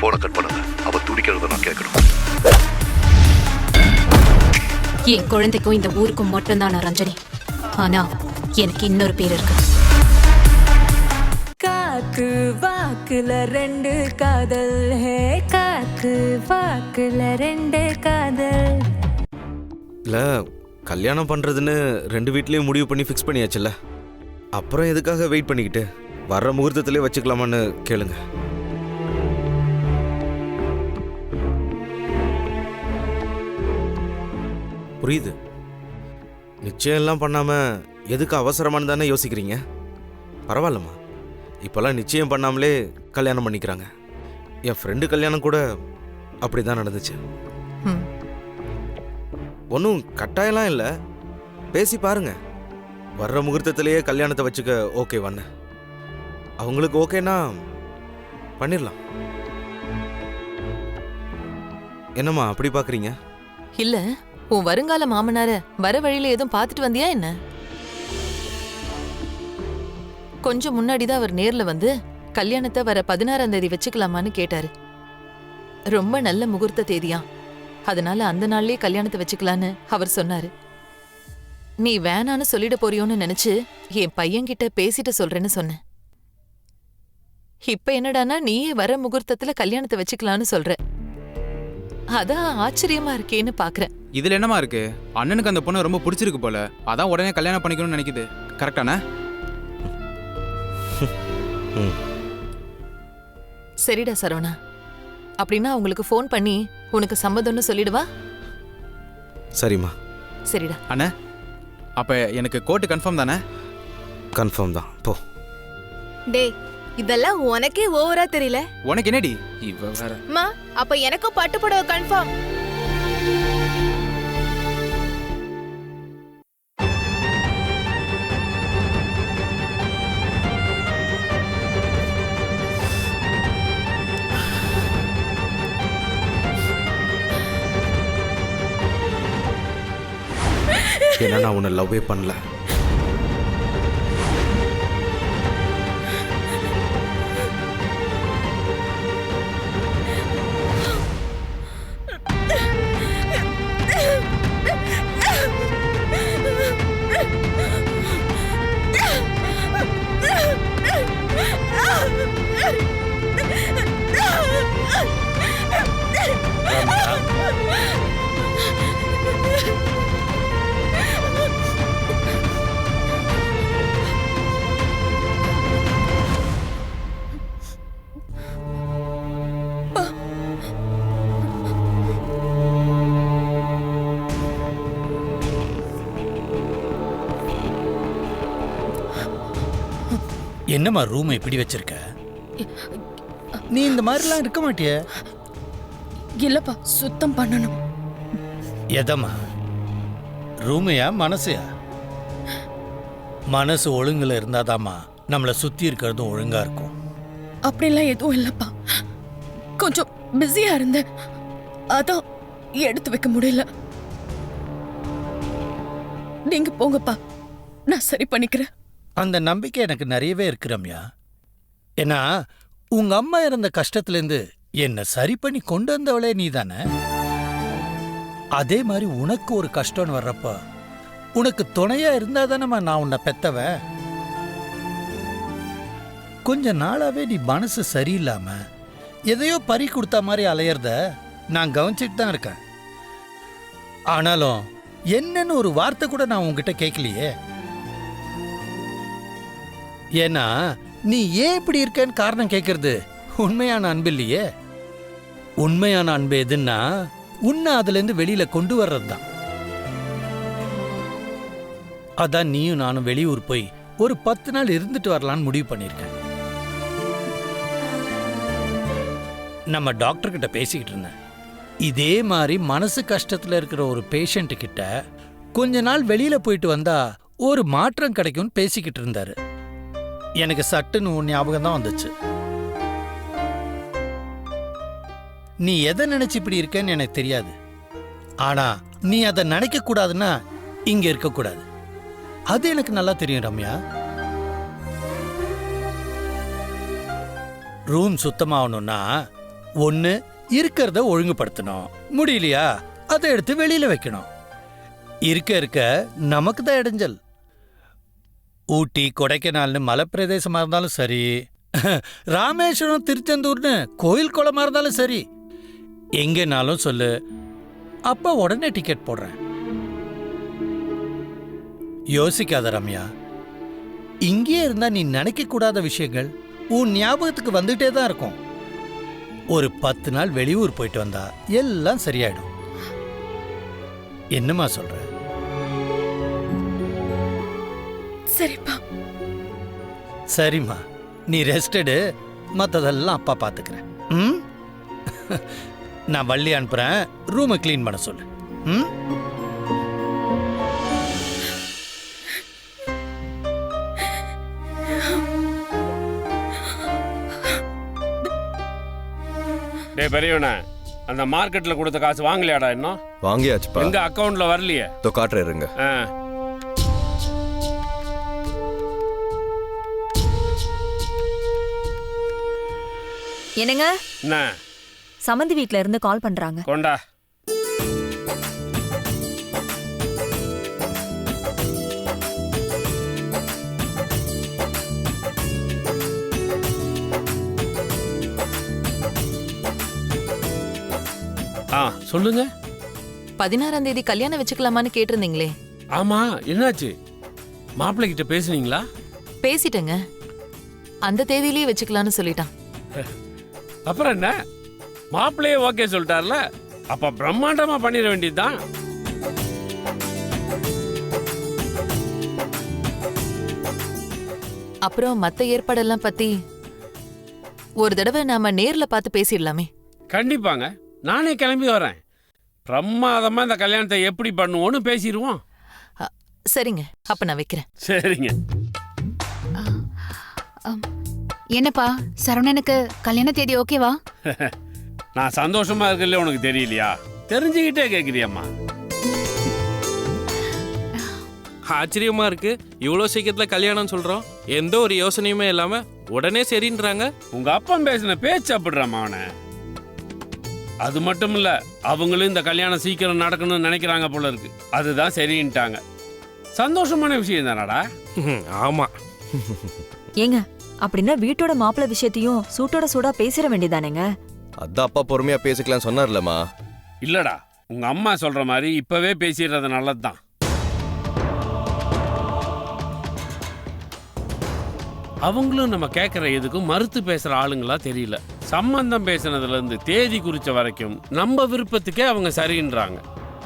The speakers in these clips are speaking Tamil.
போனை கட் பண்ணுங்க. அவ துடிக்கிறத நான் கேட்கணும் என் குழந்தைக்கும் இந்த ஊருக்கும் மட்டும்தான் நான் ரஞ்சனி. ஆனா எனக்கு இன்னொரு பேர் இருக்கு. காக்கு வாக்குல ரெண்டு காதல். ஹே காக்கு வாக்குல ரெண்டு காதல். இல்லை கல்யாணம் பண்ணுறதுன்னு ரெண்டு வீட்லேயும் முடிவு பண்ணி ஃபிக்ஸ் பண்ணியாச்சுல்ல? அப்புறம் எதுக்காக வெயிட் பண்ணிக்கிட்டு? வர்ற முகூர்த்தத்திலே வச்சுக்கலாமான்னு கேளுங்க. புரியுது. நிச்சயம் எல்லாம் பண்ணாமல் எதுக்கு அவசரமானு தானே யோசிக்கிறீங்க? பரவாயில்லம்மா. இப்போல்லாம் நிச்சயம் பண்ணாமலே கல்யாணம் பண்ணிக்கிறாங்க. என் ஃப்ரெண்டு கல்யாணம் கூட அப்படி தான் நடந்துச்சு. ஒன்றும் கட்டாயம்லாம் இல்லை. பேசி பாருங்க. வர்ற முகூர்த்தத்திலேயே கல்யாணத்தை வச்சுக்க ஓகே வண்ண அவங்களுக்கு ஓகேனா பண்ணிடலாம் என்னம்மா அப்படி பார்க்குறீங்க இல்ல. உன் வருங்கால மாமனார வர வழியில எதுவும் பார்த்துட்டு வந்தியா என்ன? கொஞ்சம் முன்னாடிதான் அவர் நேர்ல வந்து கல்யாணத்தை வர பதினாறாம் தேதி வச்சுக்கலாமான்னு கேட்டாரு. ரொம்ப நல்ல முகூர்த்த தேதியா அதனால அந்த நாள்லயே கல்யாணத்தை வச்சுக்கலான்னு அவர் சொன்னாரு. நீ வேணான்னு சொல்லிட போறியோன்னு நினைச்சு என் பையன்கிட்ட பேசிட்டு சொல்றேன்னு சொன்னேன். இப்ப என்னடான்னா நீயே வர முகூர்த்தத்துல கல்யாணத்தை வச்சுக்கலான்னு சொல்ற. அதான் ஆச்சரியமா இருக்கேன்னு பாக்குறேன். இதுல என்னமா இருக்கு? அண்ணனுக்கு அந்த பொண்ணு ரொம்ப பிடிச்சிருக்கு போல. அதான் உடனே கல்யாணம் பண்ணிக்கணும்னு நினைக்குது. கரெக்டானே சரிடா சரவணா. அப்படின்னா உங்களுக்கு ஃபோன் பண்ணி உனக்கு சம்மதம்னு சொல்லிடுவா? சரிம்மா. சரிடா. அண்ணே அப்ப எனக்கு கோர்ட்டு கன்ஃபார்ம் தானே? கன்ஃபார்ம் தான். போ. டேய் இதெல்லாம் உனக்கே ஓவரா தெரியல. உனக்கு என்னடி? இவ வேற. அம்மா அப்ப எனக்கும் பட்டு புடவை கன்ஃபார்ம் ஏன்னா நான் உன்னை லவ்வே பண்ணல. என்னம்மா ரூமை இப்படி வச்சிருக்க? நீ இந்த மாதிரிலாம் இருக்க மாட்டிய? இல்லப்பா சுத்தம் பண்ணணும். எதம்மா? ரூமையா மனசையா? மனசு ஒழுங்குல இருந்தாதாம்மா நம்மளை சுத்தி இருக்கிறதும் ஒழுங்கா இருக்கும். அப்படிலாம் எதுவும் இல்லப்பா. கொஞ்சம் பிஸியா இருந்தேன். அதான் எடுத்து வைக்க முடியல. நீங்க போங்கப்பா. நான் சரி பண்ணிக்கிறேன். அந்த நம்பிக்கை எனக்கு நிறையவே இருக்கு ரம்யா. ஏன்னா உங்க அம்மா இருந்த கஷ்டத்துலேருந்து என்னை சரி பண்ணி கொண்டு வந்தவளே நீ தானே அதே மாதிரி உனக்கு ஒரு கஷ்டம்னு வர்றப்ப உனக்கு துணையா இருந்தா தானேம்மா நான் உன்னை பெத்தவன்? கொஞ்ச நாளாவே நீ மனசு சரியில்லாம எதையோ பறி கொடுத்த மாதிரி அலையறத நான் கவனிச்சிட்டு தான் இருக்கேன். ஆனாலும் என்னன்னு ஒரு வார்த்தை கூட நான் உங்ககிட்ட கேட்கலையே? ஏன்னா நீ ஏன் இப்படி இருக்கேன்னு காரணம் கேட்கறது உண்மையான அன்பு இல்லையே. உண்மையான அன்பு எதுன்னா உன்னை அதுலேருந்து வெளியில் கொண்டு வர்றது தான் அதான் நீயும் நானும் வெளியூர் போய் ஒரு பத்து நாள் இருந்துட்டு வரலான்னு முடிவு பண்ணியிருக்கேன். நம்ம டாக்டர்கிட்ட பேசிக்கிட்டு இருந்தேன். இதே மாதிரி மனசு கஷ்டத்தில் இருக்கிற ஒரு பேஷண்ட்டு கிட்ட கொஞ்ச நாள் வெளியில் போயிட்டு வந்தா ஒரு மாற்றம் கிடைக்கும்னு பேசிக்கிட்டு இருந்தாரு. எனக்கு சட்டுன்னு உன் ஞாபகம் தான் வந்துச்சு. நீ எதை நினைச்சு இப்படி இருக்கேன்னு எனக்கு தெரியாது. ஆனா நீ அதை நினைக்க கூடாதுன்னா இங்க இருக்க கூடாது. அது எனக்கு நல்லா தெரியும் ரம்யா. ரூம் சுத்தமாகணும்னா ஒன்று இருக்கிறத ஒழுங்குபடுத்தணும். முடியலையா? அதை எடுத்து வெளியில் வைக்கணும். இருக்க இருக்க நமக்கு தான் இடைஞ்சல். ஊட்டி கொடைக்கானல்னு மலைப்பிரதேசமா இருந்தாலும் சரி. ராமேஸ்வரம் திருச்செந்தூர்னு கோயில் குளமா இருந்தாலும் சரி. எங்கேனாலும் சொல்லு. அப்ப உடனே டிக்கெட் போடுறேன். யோசிக்காத ரம்யா. இங்கேயே இருந்தா நீ நினைக்க கூடாத விஷயங்கள் உன் ஞாபகத்துக்கு வந்துட்டே தான் இருக்கும். ஒரு பத்து நாள் வெளியூர் போயிட்டு வந்தா எல்லாம் சரியாயிடும். என்னம்மா சொல்ற? சரிப்பா. சரிம்மா. நீ ரெஸ்ட் எடு மற்றதெல்லாம் அப்பா பார்த்துக்கிறேன் ம்? நான் வள்ளி அனுப்புறேன். ரூமை க்ளீன் பண்ண சொல்லு. ம்? டேய் பெரியவனே அந்த மார்க்கெட்ல கொடுத்த காசு வாங்கலையாடா இன்னும்? வாங்கியாச்சுப்பா. எங்க அக்கவுண்ட்ல வரலையே? இதோ காட்டுறேன் இருங்க. ஆ. என்னங்க? என்ன? சமந்தி வீட்ல இருந்து கால் பண்றாங்க. கொண்டா. ஆ சொல்லுங்க. பதினாறாம் தேதி கல்யாணம் வச்சுக்கலாமான்னு கேட்டிருந்தீங்களே. ஆமா என்னாச்சு? மாப்பிள்ளை கிட்ட பேசுனீங்களா? பேசிட்டேங்க. அந்த தேதியிலேயே வச்சுக்கலாம்னு சொல்லிட்டான். அப்புறம் என்ன? மாப்பிள்ளையே ஓகே சொல்லிட்டார்ல? அப்ப பிரம்மாண்டமா பண்ணிட வேண்டியதுதான். அப்புறம் மத்த ஏற்பாடெல்லாம் பத்தி ஒரு தடவை நாம நேர்ல பார்த்து பேசிடலாமே. கண்டிப்பாங்க. நானே கிளம்பி வரேன். பிரமாதமா இந்த கல்யாணத்தை எப்படி பண்ணுவோன்னு பேசிடுவோம். சரிங்க. அப்ப நான் வைக்கிறேன். சரிங்க. என்னப்பா சரவணனுக்கு கல்யாண தேதி ஓகேவா? நான் சந்தோஷமா இருக்கல உனக்கு தெரியலையா? தெரிஞ்சுக்கிட்டே கேக்குறியம்மா. ஆச்சரியமா இருக்கு. இவ்வளோ சீக்கிரத்தில் கல்யாணம் சொல்றோம். எந்த ஒரு யோசனையுமே இல்லாம உடனே சரின்றாங்க. உங்க அப்பன் பேசின பேச்சு அப்படிறாமா அவனை. அது மட்டும் இல்ல அவங்களும் இந்த கல்யாணம் சீக்கிரம் நடக்கணும்னு நினைக்கிறாங்க போல இருக்கு. அதுதான் சரின்ட்டாங்க. சந்தோஷமான விஷயம் தானடா? ஆமா. ஏங்க அப்படின்னா வீட்டோட மாப்பிள்ளை விஷயத்தையும் சூட்டோட சூடா பேசிட வேண்டியதானேங்க? அதான் அப்பா பொறுமையா பேசிக்கலாம் சொன்னார்லம்மா. இல்லடா உங்க அம்மா சொல்ற மாதிரி இப்பவே பேசிடுறது நல்லதுதான். அவங்களும் நம்ம கேட்குற எதுக்கும் மறுத்து பேசுற ஆளுங்களா தெரியல. சம்பந்தம் பேசுனதுல இருந்து தேதி குறிச்ச வரைக்கும் நம்ம விருப்பத்துக்கே அவங்க சரின்றாங்க.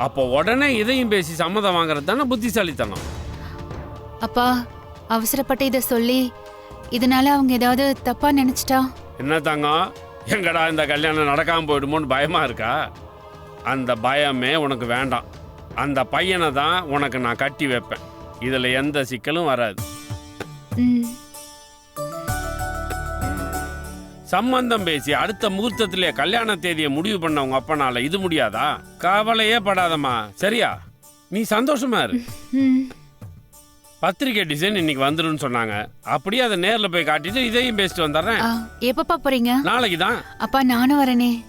அப்போ உடனே இதையும் பேசி சம்மதம் வாங்குறது தானே புத்திசாலித்தனம். அப்பா அவசரப்பட்டு இதை சொல்லி இதனால அவங்க ஏதாவது தப்பா நினைச்சிட்டா? என்ன தங்கம் எங்கடா இந்த கல்யாணம் நடக்காம போயிடுமோன்னு பயமா இருக்கா? அந்த பயமே உனக்கு வேண்டாம். அந்த பையனை தான் உனக்கு நான் கட்டி வைப்பேன். இதுல எந்த சிக்கலும் வராது. சம்பந்தம் பேசி அடுத்த முகூர்த்தத்திலே கல்யாண தேதியை முடிவு பண்ண உங்க அப்பனால இது முடியாதா? கவலையே படாதம்மா. சரியா? நீ சந்தோஷமா இரு. பத்திரிக்கை டிசைன் இன்னைக்கு வந்துருன்னு சொன்னாங்க. அப்படியே அதை நேர்ல போய் காட்டிட்டு இதையும் பேசிட்டு வந்துடுறேன். ஆ, எப்பப்பா போறீங்க? நாளைக்கு தான் அப்பா நானும் வரேனே.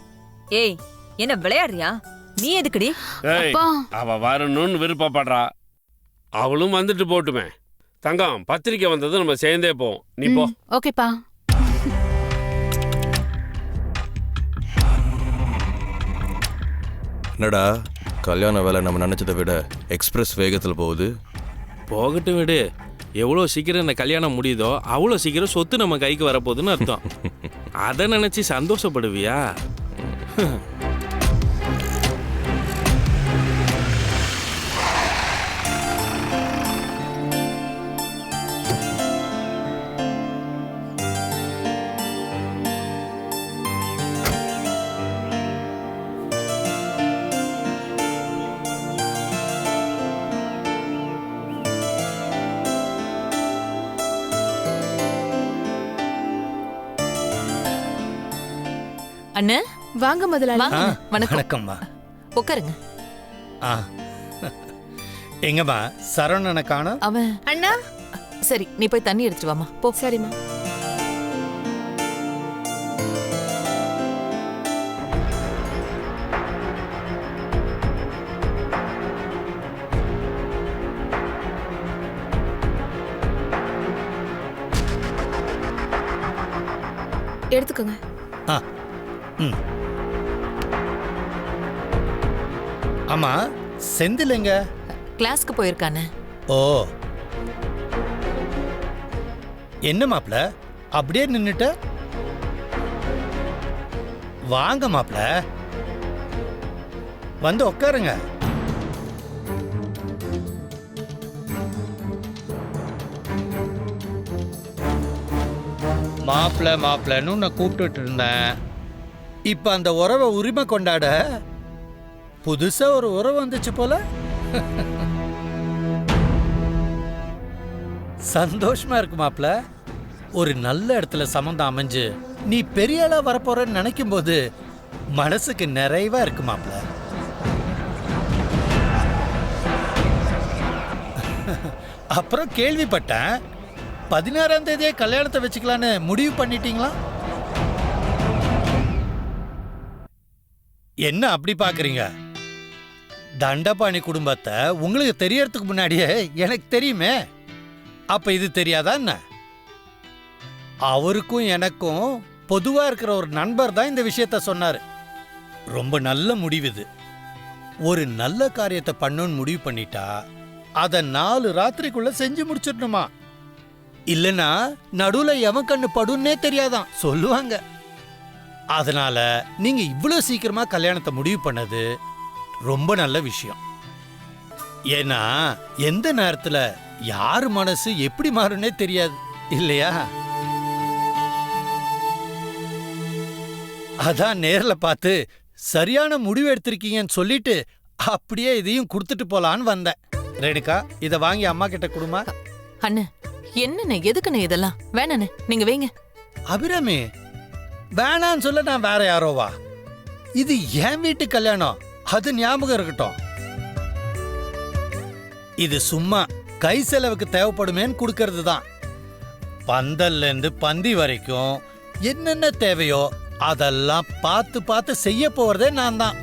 ஏய் என்ன விளையாடுறியா? நீ எதுக்குடி? ஏய் அப்பா. அவ வரணும்னு விருப்பப்படுறா. அவளும் வந்துட்டு போட்டுமே. தங்கம் பத்திரிக்கை வந்தது நம்ம சேர்ந்தே போவோம். நீ போ. ம், ஓகேப்பா. என்னடா? கல்யாண வேலை நம்ம நினைச்சதை விட எக்ஸ்பிரஸ் வேகத்தில் போகுது. போகட்டும் விடு. எவ்வளோ சீக்கிரம் இந்த கல்யாணம் முடியுதோ அவ்வளோ சீக்கிரம் சொத்து நம்ம கைக்கு வரப்போகுதுன்னு அர்த்தம். அதை நினச்சி சந்தோஷப்படுவியா? அண்ணு? வாங்க முதலாளி. ஆ, வணக்கம். வணக்கம்மா. உட்காருங்க. ஆ. எங்கம்மா? சரவணனை காணோம். அவன் அண்ணா? சரி நீ போய் தண்ணி எடுத்துட்டு வாமா போ. சரிம்மா. எடுத்துக்கோங்க. ஆ. ஆமா செந்தில் எங்க? கிளாஸ்க்கு போயிருக்கானே. ஓ. என்ன மாப்ள? அப்படியே நின்னுட்ட? வாங்க மாப்ள. வந்து உட்காருங்க மாப்பிள மாப்பிளன்னு உன்னை கூப்பிட்டுட்டு இருந்தேன். இப்ப அந்த உறவை உரிமை கொண்டாட புதுசா ஒரு உறவு வந்துச்சு போல. சந்தோஷமா இருக்கு மாப்ள. ஒரு நல்ல இடத்துல சம்மந்தம் அமைஞ்சு நீ பெரிய ஆளா வரப்போறன்னு நினைக்கும் போது மனசுக்கு நிறைவா இருக்கு மாப்ள. அப்புறம் கேள்விப்பட்டேன். பதினாறாம் தேதியே கல்யாணத்தை வச்சுக்கலான்னு முடிவு பண்ணிட்டீங்களா? என்ன அப்படி பாக்குறீங்க? தண்டபாணி குடும்பத்தை உங்களுக்கு தெரியறதுக்கு முன்னாடியே எனக்கு தெரியுமே. அப்ப இது தெரியாதா என்ன? அவருக்கும் எனக்கும் பொதுவா இருக்கிற ஒரு நண்பர் தான் இந்த விஷயத்த சொன்னாரு. ரொம்ப நல்ல முடிவு இது. ஒரு நல்ல காரியத்தை பண்ணுன்னு முடிவு பண்ணிட்டா அதை நாலு ராத்திரிக்குள்ள செஞ்சு முடிச்சிடணுமா? இல்லைன்னா நடுவில் எவன் கண்ணு படுன்னே தெரியாதான். சொல்லுவாங்க. அதனால நீங்க இவ்வளவு சீக்கிரமா கல்யாணத்தை முடிவு பண்ணது ரொம்ப நல்ல விஷயம். ஏன்னா எந்த நேரத்துல யார் மனசு எப்படி மாறும்னே தெரியாது இல்லையா? அதான் நேர்ல பார்த்து சரியான முடிவு எடுத்திருக்கீங்கன்னு சொல்லிட்டு அப்படியே இதையும் கொடுத்துட்டு போலான்னு வந்தேன். ரேணுகா இதை வாங்கி அம்மா கிட்ட கொடுமா? அண்ணே என்னண்ணே எதுக்குண்ணே இதெல்லாம்? வேணாண்ணே நீங்க வைங்க. அபிராமி வேணான்னு சொல்ல நான் வேற யாரோவா? இது என் வீட்டு கல்யாணம். அது ஞாபகம் இருக்கட்டும். இது சும்மா கை செலவுக்கு தேவைப்படுமேன்னு கொடுக்கறது தான். பந்தல்ல இருந்து பந்தி வரைக்கும் என்னென்ன தேவையோ அதெல்லாம் பார்த்து பார்த்து செய்ய போறதே நான் தான்.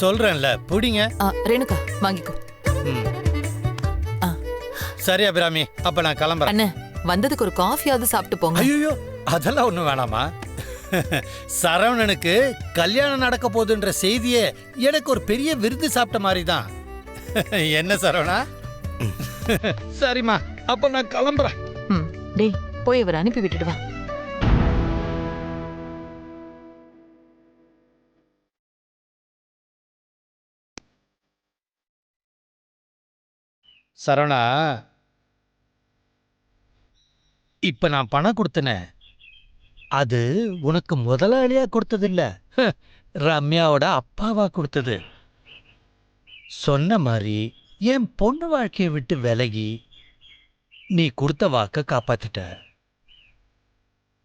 சொல்றேன்ல புடிங்க. ரேணுகா வாங்கிக்கோ. ம். சரி அபிராமி. அப்ப நான் கிளம்புறேன். அண்ணே வந்ததுக்கு ஒரு காஃபியாவது சாப்பிட்டு போங்க. ஐயோ அதெல்லாம் ஒண்ணும் வேணாமா? சரவணனுக்கு கல்யாணம் நடக்க போகுதுன்ற செய்தியே எனக்கு ஒரு பெரிய விருது சாப்பிட்ட மாதிரி தான் என்ன சரவணா? சரிம்மா அப்ப நான் கிளம்புறேன். ம் டேய் போய் இவர் அனுப்பி விட்டுட்டு வா சரவணா இப்ப நான் பணம் கொடுத்தனே. அது உனக்கு முதலாளியா கொடுத்ததில்ல. ஹ, ரம்யாவோட அப்பாவா கொடுத்தது. சொன்ன மாதிரி என் பொண்ணு வாழ்க்கையை விட்டு விலகி நீ கொடுத்த வாக்க காப்பாத்திட்ட.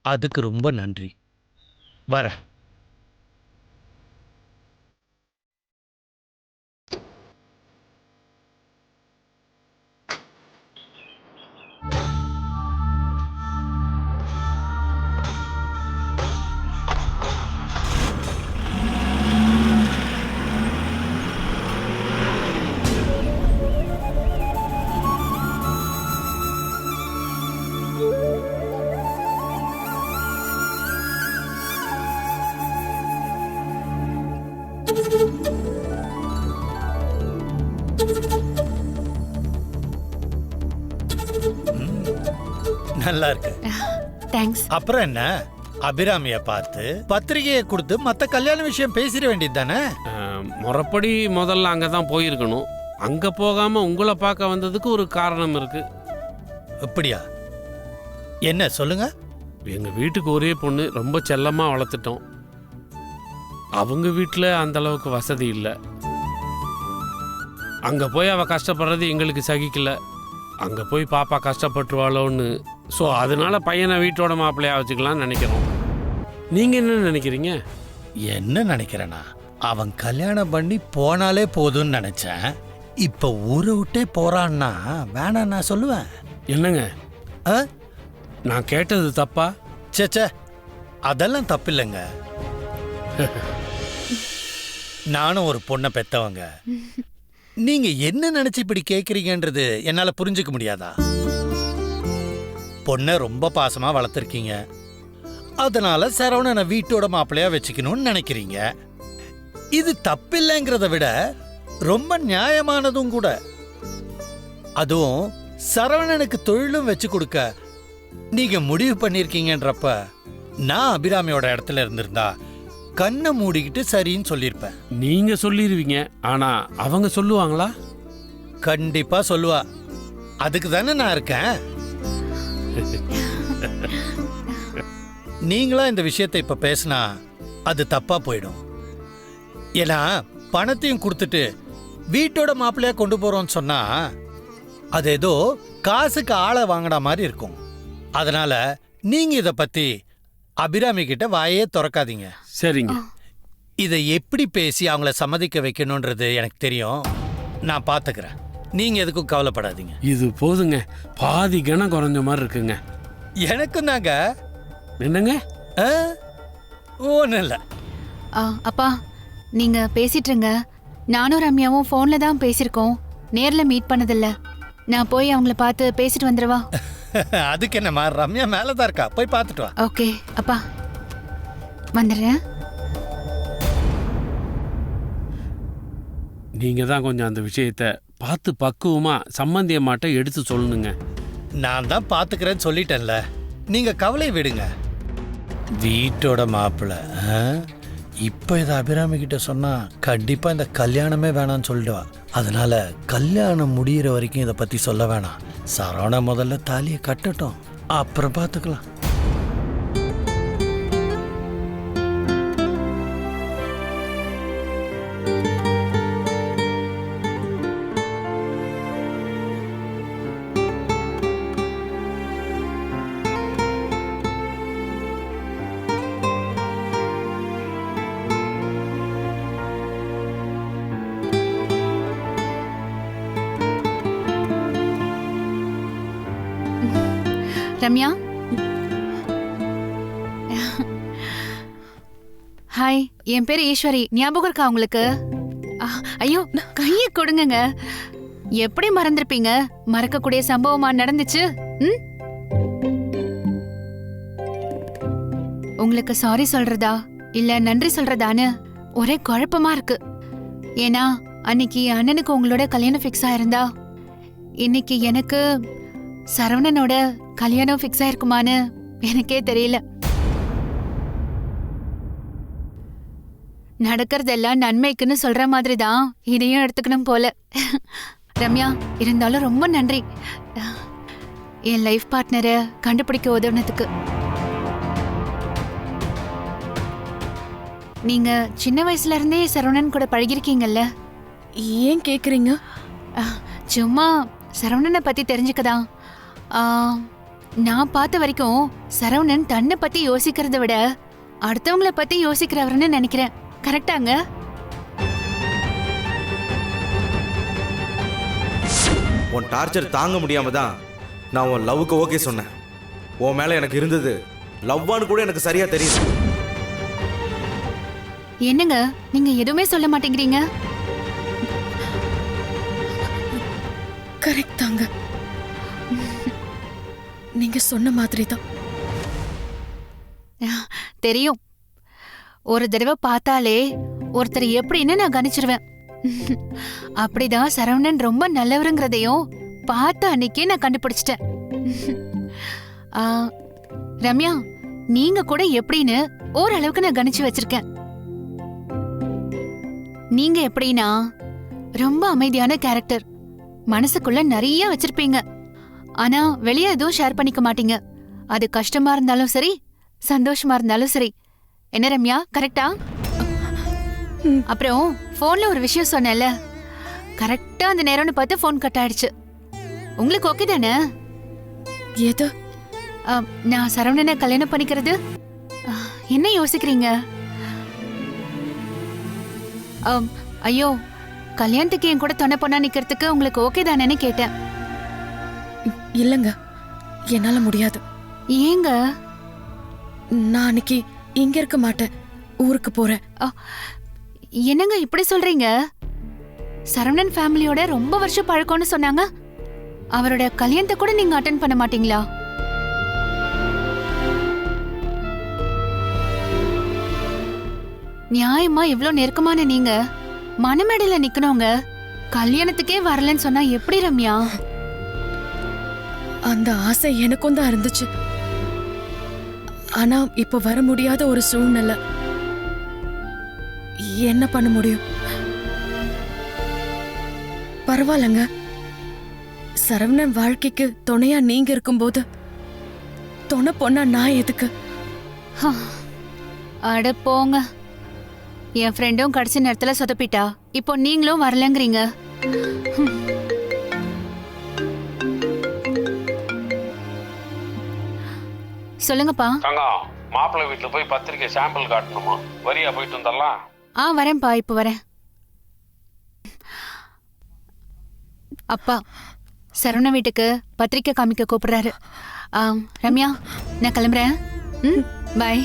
அதுக்கு ரொம்ப நன்றி. வர நல்லா இருக்கு தேங்க்ஸ் அப்புறம் என்ன? அபிராமிய பார்த்து பத்திரிகையை கொடுத்து மத்த கல்யாண விஷயம் பேசிட வேண்டியது தானே? முறைப்படி முதல்ல அங்கே தான் போயிருக்கணும். அங்கே போகாமல் உங்களை பார்க்க வந்ததுக்கு ஒரு காரணம் இருக்கு. அப்படியா? என்ன சொல்லுங்க. எங்கள் வீட்டுக்கு ஒரே பொண்ணு ரொம்ப செல்லமாக வளர்த்துட்டோம். அவங்க வீட்டில் அந்த அளவுக்கு வசதி இல்லை. அங்கே போய் அவள் கஷ்டப்படுறது எங்களுக்கு சகிக்கல. அங்கே போய் பாப்பா கஷ்டப்பட்டுருவாளோன்னு ஸோ அதனால பையனை வீட்டோட மாப்பிள்ளையா வச்சுக்கலாம்னு நினைக்கிறோம். நீங்கள் என்ன நினைக்கிறீங்க? என்ன நினைக்கிறேனா அவன் கல்யாணம் பண்ணி போனாலே போதும்னு நினைச்சேன். இப்ப ஊரை விட்டே போறான்னா வேணாம் நான் சொல்லுவேன். என்னங்க? ஆ? நான் கேட்டது தப்பா? ச்சே ச்சே. அதெல்லாம் தப்பில்லைங்க. நானும் ஒரு பொண்ணை பெத்தவங்க. நீங்க என்ன நினைச்சு இப்படி கேக்குறீங்கன்றது என்னால புரிஞ்சுக்க முடியாதா? பொண்ணை ரொம்ப பாசமா வளர்த்துருக்கீங்க. அதனால சரவணனை வீட்டோட மாப்பிள்ளையா வச்சுக்கணும்னு நினைக்கிறீங்க. இது தப்பில்லைங்கிறத விட ரொம்ப நியாயமானதும் கூட. அதுவும் சரவணனுக்கு தொழிலும் வச்சு கொடுக்க நீங்க முடிவு பண்ணிருக்கீங்கன்றப்ப நான் அபிராமியோட இடத்துல இருந்திருந்தா கண்ணை மூடிக்கிட்டு சரின்னு சொல்லியிருப்பேன். நீங்க சொல்லிடுவீங்க ஆனா அவங்க சொல்லுவாங்களா? கண்டிப்பா சொல்லுவா. அதுக்கு தானே நான் இருக்கேன். நீங்களா இந்த விஷயத்தை இப்ப பேசினா அது தப்பா போயிடும். ஏன்னா பணத்தையும் கொடுத்துட்டு வீட்டோட மாப்பிள்ளையா கொண்டு போறோம்னு சொன்னா அது ஏதோ காசுக்கு ஆளை வாங்கின மாதிரி இருக்கும். அதனால நீங்க இத பத்தி அபிராமி கிட்ட வாயே திறக்காதீங்க. சரிங்க. இதை எப்படி பேசி அவங்கள சம்மதிக்க வைக்கணுன்றது எனக்கு தெரியும். நான் பார்த்துக்கிறேன் நீங்க எதுக்கும் கவலைப்படாதீங்க. இது போதுங்க. பாதி கணம் குறைஞ்ச மாதிரி இருக்குங்க. எனக்கும் தாங்க. என்னங்க? ஒன்றும் இல்லை. ஆ, அப்பா நீங்க பேசிட்டு இருங்க. நானும் ரம்யாவும் ஃபோன்ல தான் பேசியிருக்கோம். நேர்ல மீட் பண்ணதில்ல. நான் போய் அவங்கள பார்த்து பேசிட்டு வந்துடவா அதுக்கு என்னம்மா? ரம்யா மேலே தான் இருக்கா? போய் பார்த்துட்டு வா. ஓகே அப்பா. வந்துடுறேன். நீங்க தான் கொஞ்சம் அந்த விஷயத்த பார்த்து பக்குவமா சம்பந்திய மாட்ட எடுத்து சொல்லணுங்க. நான் தான் பார்த்துக்கிறேன்னு சொல்லிட்டேன்ல. நீங்க கவலை விடுங்க. வீட்டோட மாப்பிள்ளை ஆ? இப்போ இதை அபிராமி கிட்ட சொன்னா கண்டிப்பா இந்த கல்யாணமே வேணாம்னு சொல்லிடுவா. அதனால கல்யாணம் முடியிற வரைக்கும் இதை பத்தி சொல்ல வேணாம். சரவண முதல்ல தாலியை கட்டட்டும். அப்புறம் பார்த்துக்கலாம். என் பேர் ஈஸ்வரி. ஞாபகம் இருக்கா உங்களுக்கு? ஐயோ கையை கொடுங்கங்க. எப்படி மறந்துருப்பீங்க? மறக்கக்கூடிய சம்பவமா நடந்துச்சு? ம்? உங்களுக்கு சாரி சொல்றதா? இல்ல நன்றி சொல்றதான்னு? ஒரே குழப்பமா இருக்கு. ஏன்னா அன்னைக்கு அண்ணனுக்கு உங்களோட கல்யாணம் ஃபிக்ஸ் ஆயிருந்தா இன்னைக்கு எனக்கு சரவணனோட கல்யாணம் ஃபிக்ஸ் ஆயிருக்குமான்னு எனக்கே தெரியல. நடக்கிறதெல்லாம் நன்மைக்குன்னு சொல்ற மாதிரி தான் இதையும் எடுத்துக்கணும் போல. ரம்யா இருந்தாலும் ரொம்ப நன்றி. என் லைஃப் பார்ட்னரை கண்டுபிடிக்க உதவுனதுக்கு. நீங்க சின்ன வயசுல இருந்தே சரவணன் கூட பழகிருக்கீங்கல்ல? ஏன் கேக்குறீங்க? சும்மா சரவணனை பத்தி தெரிஞ்சுக்கதான். நான் பார்த்த வரைக்கும் சரவணன் தன்னை பத்தி யோசிக்கிறத விட அடுத்தவங்கள பத்தி யோசிக்கிறவர்னு நினைக்கிறேன். கரெக்டாங்க. உன் டார்ச்சர் தாங்க முடியாம தான் நான் உன் லவ்வுக்கு ஓகே சொன்னேன். உன் மேல எனக்கு இருந்தது. லவ்வான்னு கூட எனக்கு சரியா தெரியும் என்னங்க? நீங்க எதுவுமே சொல்ல மாட்டேங்கிறீங்க? கரெக்ட் தாங்க. நீங்க சொன்ன மாதிரி தான் தெரியும். ஒரு தடவை பார்த்தாலே ஒருத்தர் எப்படின்னு நான் கணிச்சிருவேன். அப்படிதான் சரவணன் ரொம்ப நல்லவருங்கிறதையும் பார்த்த அன்னைக்கே நான் கண்டுபிடிச்சிட்டேன். ஆ, ரம்யா நீங்க கூட எப்படின்னு ஓரளவுக்கு நான் கணிச்சு வச்சிருக்கேன். நீங்க எப்படின்னா ரொம்ப அமைதியான கேரக்டர் மனசுக்குள்ள நிறைய வச்சிருப்பீங்க. ஆனா வெளியே எதுவும் ஷேர் பண்ணிக்க மாட்டீங்க. அது கஷ்டமா இருந்தாலும் சரி சந்தோஷமா இருந்தாலும் சரி. என்ன ரம்யா கரெக்டா? அப்புறம் போன்ல ஒரு விஷயம் சொன்னேன்ல. கரெக்டா அந்த நேரம்னு பார்த்து ஃபோன் கட் ஆயிடுச்சு. உங்களுக்கு ஓகே தானே? ஆ, நான் சரவணனை கல்யாணம் பண்ணிக்கிறது. என்ன யோசிக்கிறீங்க? ஐயோ கல்யாணத்துக்கு என் கூட துணை பொண்ணா நிக்கிறதுக்கு உங்களுக்கு ஓகே தானேன்னு கேட்டேன். இல்லங்க என்னால முடியாது. ஏங்க? நான் அன்னைக்கு இங்க இருக்க மாட்டேன். ஊருக்கு போறேன். என்னங்க இப்படி சொல்றீங்க? சரவணன் ஃபேமிலியோட ரொம்ப வருஷம் பழக்கம்னு சொன்னாங்க. அவரோட கல்யாணத்தை கூட நீங்க அட்டன் பண்ண மாட்டீங்களா? நியாயமா இவ்ளோ நெருக்கமான நீங்க? மணமேடையில நிக்கணுங்க. கல்யாணத்துக்கே வரலன்னு சொன்னா எப்படி ரம்யா? அந்த ஆசை எனக்கும் தான் இருந்துச்சு. ஆனா இப்ப வர முடியாத ஒரு சூழ்நிலை. என்ன பண்ண முடியும்? பரவாயில்லங்க. சரவணன் வாழ்க்கைக்கு துணையா நீங்க இருக்கும்போது துணை பொண்ணா நான் எதுக்கு? அட போங்க. என் ஃப்ரெண்டும் கடைசி நேரத்துல சொதப்பிட்டா. இப்போ நீங்களும் வரலங்கிறீங்க. சொல்லுங்கப்பா. தங்கம் மாப்பிள்ளை வீட்டுல போய் பத்திரிக்கை சாம்பிள் காட்டணுமா? வரியா போயிட்டு வந்துடலாம்? ஆ வரேன்ப்பா இப்போ வரேன். அப்பா சரவண வீட்டுக்கு பத்திரிக்கை காமிக்க கூப்பிடுறாரு. ஆ, ரம்யா நான் கிளம்புறேன். ம் பாய்.